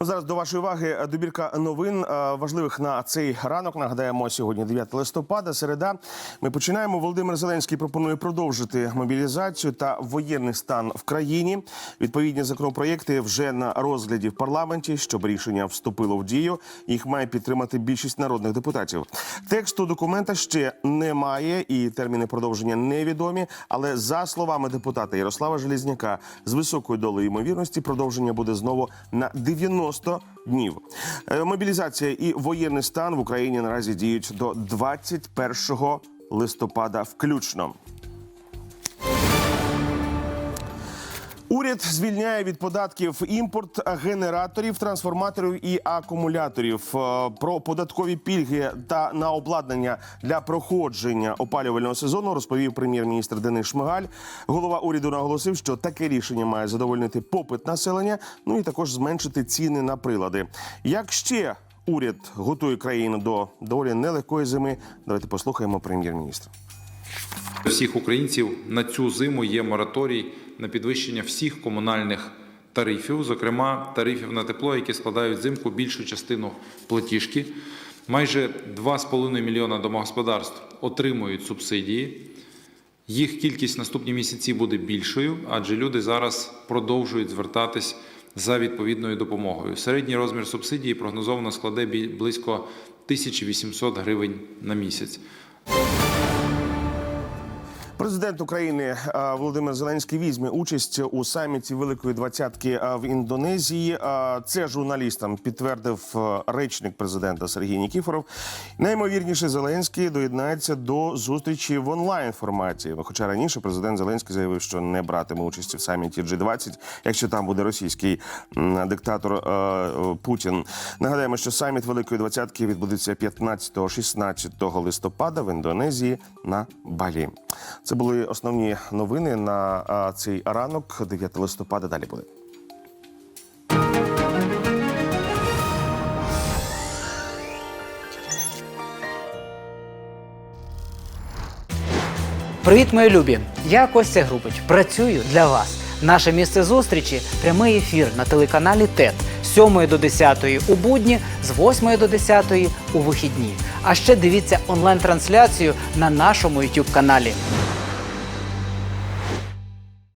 Ну, зараз до вашої уваги добірка новин е, важливих на цей ранок. Нагадаємо, сьогодні 9 листопада, середа. Ми починаємо. Володимир Зеленський пропонує продовжити мобілізацію та воєнний стан в країні. Відповідні законопроєкти вже на розгляді в парламенті. Щоб рішення вступило в дію, їх має підтримати більшість народних депутатів. Тексту документа ще немає, і терміни продовження невідомі. Але за словами депутата Ярослава Желізняка, з високою долею ймовірності продовження буде знову на 90 днів. Е, Мобілізація і воєнний стан в Україні наразі діють до 21 листопада включно. Уряд звільняє від податків імпорт генераторів, трансформаторів і акумуляторів. Е, Про податкові пільги та на обладнання для проходження опалювального сезону розповів прем'єр-міністр Денис Шмигаль. Голова уряду наголосив, що таке рішення має задовольнити попит населення, ну і також зменшити ціни на прилади. Як ще уряд готує країну до доволі нелегкої зими? Давайте послухаємо прем'єр-міністра. Всіх українців на цю зиму є мораторій на підвищення всіх комунальних тарифів, зокрема тарифів на тепло, які складають взимку більшу частину платіжки. Майже 2,5 мільйона домогосподарств отримують субсидії. Їх кількість наступні місяці буде більшою, адже люди зараз продовжують звертатись за відповідною допомогою. Середній розмір субсидії прогнозовано складе близько 1800 гривень на місяць. Президент України е, Володимир Зеленський візьме участь у саміті Великої двадцятки е, в Індонезії. Е, Це журналістам підтвердив речник президента Сергій Нікіфоров. Наймовірніше, Зеленський доєднається до зустрічі в онлайн форматі. Хоча раніше президент Зеленський заявив, що не братиме участі в саміті G20, якщо там буде російський диктатор Путін. Нагадаємо, що саміт Великої двадцятки відбудеться 15-16 листопада в Індонезії на Балі. Це були основні новини на цей ранок, 9 листопада. Далі буде. Привіт, мої любі! Я Костя Грубич. Працюю для вас. Наше місце зустрічі прямий ефір на телеканалі ТЕТ з 7 до 10 у будні, з 8 до 10 у вихідні. А ще дивіться онлайн-трансляцію на нашому YouTube каналі.